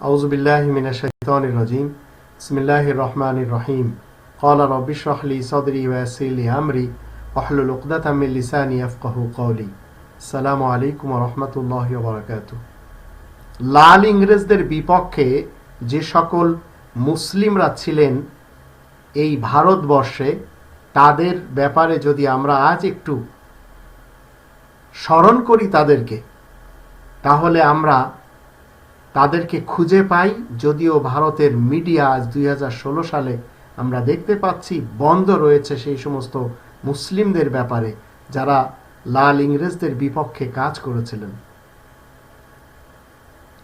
أعوذ بالله من الشيطان الرجيم بسم الله الرحمن الرحيم قال رب اشرح لي صدري ويسر لي أمري واحلل عقدة من لساني يفقهوا قولي السلام عليكم ورحمة الله وبركاته লাল ইংরেজদের বিপক্ষে যে সকল মুসলিমরা ছিলেন এই ভারতবর্ষে তাদের ব্যাপারে যদি আমরা আজ একটু স্মরণ করি তাদেরকে তাহলে আমরা তাদেরকে খুঁজে পাই, যদিও ভারতের মিডিয়া আজ দুই হাজার ষোলো সালে আমরা দেখতে পাচ্ছি বন্ধ রয়েছে সেই সমস্ত মুসলিমদের ব্যাপারে, যারা লাল ইংরেজদের বিপক্ষে কাজ করেছিলেন।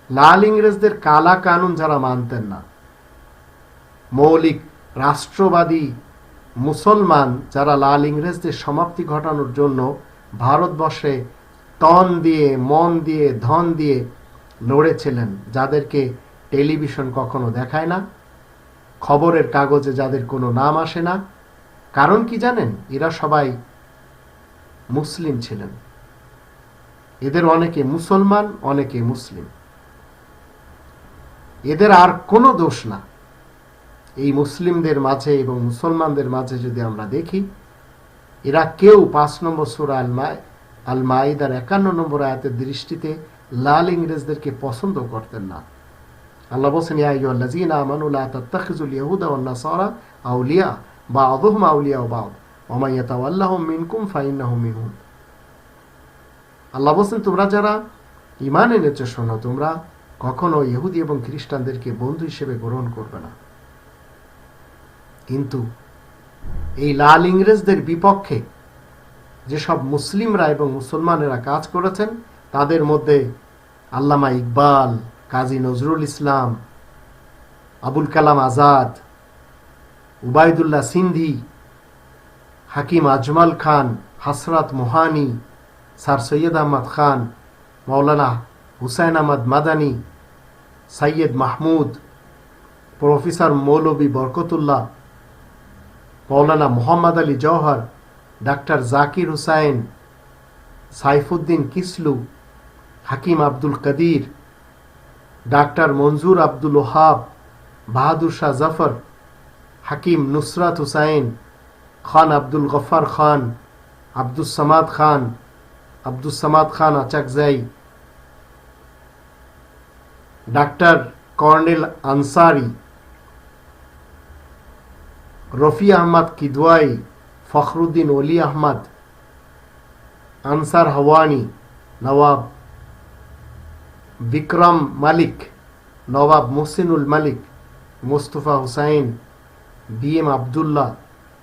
লাল ইংরেজদের কালা কানুন যারা মানতেন না। মৌলিক রাষ্ট্রবাদী মুসলমান যারা লাল ইংরেজদের সমাপ্তি ঘটানোর জন্য ভারতবর্ষে তন দিয়ে, মন দিয়ে, ধন দিয়ে লড়েছিলেন, যাদেরকে টেলিভিশন কখনো দেখায় না, খবরের কাগজে যাদের কোনো নাম আসে না। কারণ কি জানেন? এরা সবাই মুসলিম ছিলেন। এদের অনেকে মুসলমান, অনেকে মুসলিম। এদের আর কোনো দোষ না। এই মুসলিমদের মাঝে এবং মুসলমানদের মাঝে যদি আমরা দেখি, এরা কেউ পাঁচ নম্বর সুরা আলমায় আল মাইদার একান্ন নম্বর আয়াতের দৃষ্টিতে লাল ইংরেজদেরকে পছন্দ করতেন না। আল্লাহ বলছেন, ইয়া আইয়ুহাল্লাযীনা আমানু লা ইয়াহুদা ওয়ান নাসারা আউলিয়া বা'দুহুম আউলিয়া বা'দ ওয়া মান ইয়াতাওয়াল্লাহুম মিনকুম মিনহুম। আল্লাহ বলছেন, তোমরা যারা ঈমান এনেছো, শোনো, তোমরা কখনো ইহুদি এবং খ্রিস্টানদেরকে বন্ধু হিসেবে গ্রহণ করবে না। কিন্তু এই লাল ইংরেজদের বিপক্ষে যেসব মুসলিমরা এবং মুসলমানেরা কাজ করেছেন তাদের মধ্যে Allama Iqbal, Kazi Nazrul Islam, Abul Kalam Azad, Ubaidullah Sindhi, Hakim Ajmal Khan, Hasrat Mohani, sir Syed Ahmad Khan Maulana Hussain Ahmad Madani Syed Mahmud, professor Maulvi Barkatullah Maulana Mohammad Ali Jauhar, doctor Zakir Hussain, Saifuddin Kitchlew Hakim Abdul Qadir, doctor Manzoor Abdul Wahab, Bahadur Shah Zafar, Hakim Nusrat Hussain, Khan Abdul Ghaffar Khan Abdul Samad Khan Abdul Samad Khan Achakzai. Doctor colonel Ansari, Rafi Ahmed Kidwai, Fakhruddin Ali Ahmed, Ansar Harwani Nawab Vikram Malik Nawab Mohsinul Malik Mustafa Hussain B M Abdullah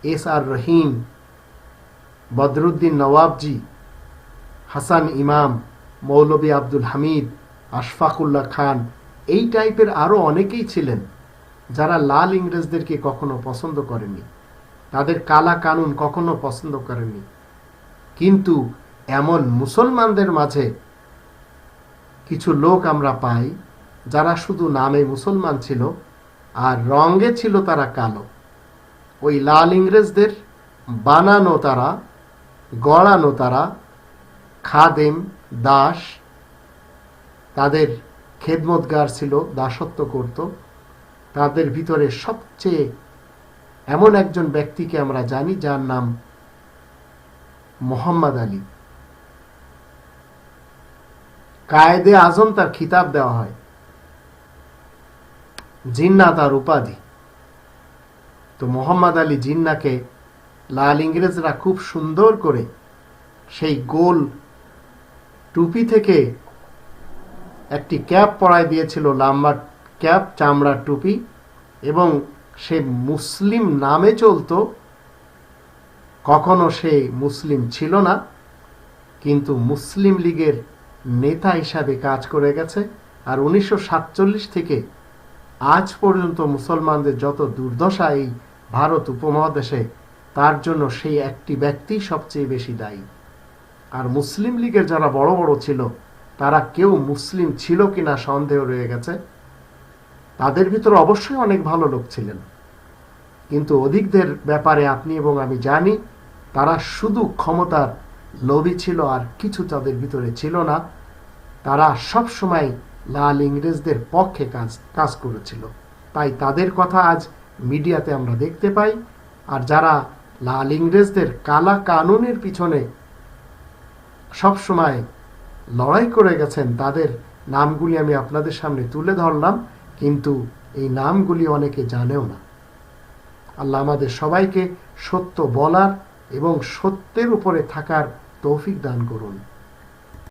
S R Rahim Badruddin Nawabji Hasan Imam Maulvi Abdul Hamid Ashfaqullah খান এই টাইপের আরও অনেকেই ছিলেন যারা লাল ইংরেজদেরকে কখনো পছন্দ করেনি তাদের কালা কানুন কখনো পছন্দ করেনি কিন্তু এমন মুসলমানদের মাঝে কিছু লোক আমরা পাই যারা শুধু নামে মুসলমান ছিল আর রঙে ছিল তারা কালো। ওই লাল ইংরেজদের বানানো তারা, গড়ানো তারা, খাদেম, দাস, তাদের খেদমতগার ছিল, দাসত্ব করত। তাদের ভিতরে সবচেয়ে এমন একজন ব্যক্তিকে আমরা জানি যার নাম মোহাম্মদ আলী। কায়েদে আজম তার খিতাব দেওয়া হয়। জিন্না তার উপাধি। তো মোহাম্মদ আলী জিন্নাকে লাল ইংরেজরা খুব সুন্দর করে সেই গোল টুপি থেকে একটি ক্যাপ পরায় দিয়েছিল লাম্বা ক্যাপ, চামড়ার টুপি, এবং সে মুসলিম নামে চলতো। কখনো সে মুসলিম ছিল না, কিন্তু মুসলিম লীগের নেতা হিসাবে কাজ করে গেছে আর উনিশশো সাতচল্লিশ থেকে আজ পর্যন্ত মুসলমানদের যত দুর্দশা এই ভারত উপমহাদেশে, তার জন্য সেই একটি ব্যক্তি সবচেয়ে বেশি দায়ী। আর মুসলিম লীগের যারা বড় বড় ছিল, তারা কেউ মুসলিম ছিল কিনা সন্দেহ রয়ে গেছে। তাদের ভিতরে অবশ্যই অনেক ভালো লোক ছিলেন। কিন্তু অধিকদের ব্যাপারে আপনি এবং আমি জানি, তারা শুধু ক্ষমতার লোভী ছিল আর কিছু তাদের ভিতরে ছিল না। তারা সব সময় লাল ইংরেজদের পক্ষে কাজ কাজ করেছিল। তাই তাদের কথা আজ মিডিয়াতে আমরা দেখতে পাই। আর যারা লাল ইংরেজদের কালা কানুনের পিছনে সবসময় লড়াই করে গেছেন, তাদের নামগুলি আমি আপনাদের সামনে তুলে ধরলাম। কিন্তু এই নামগুলি অনেকে জানেও না। আল্লাহ আমাদের সবাইকে সত্য বলার এবং সত্যের উপরে থাকার तौफिक दान करूँ।